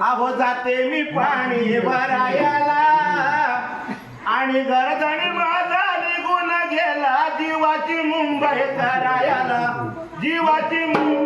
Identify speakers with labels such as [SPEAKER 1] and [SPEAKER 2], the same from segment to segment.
[SPEAKER 1] अहो जाते मी पाणी भरायला. आणि गरजाने माझा निघून गेला. जीवाची मुंबई करायला. जीवाची मुंबई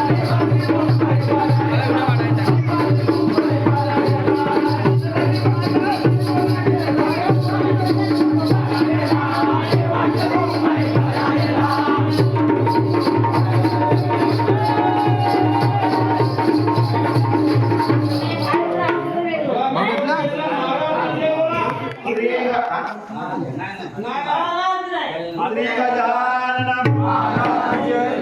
[SPEAKER 1] गजानन महाराज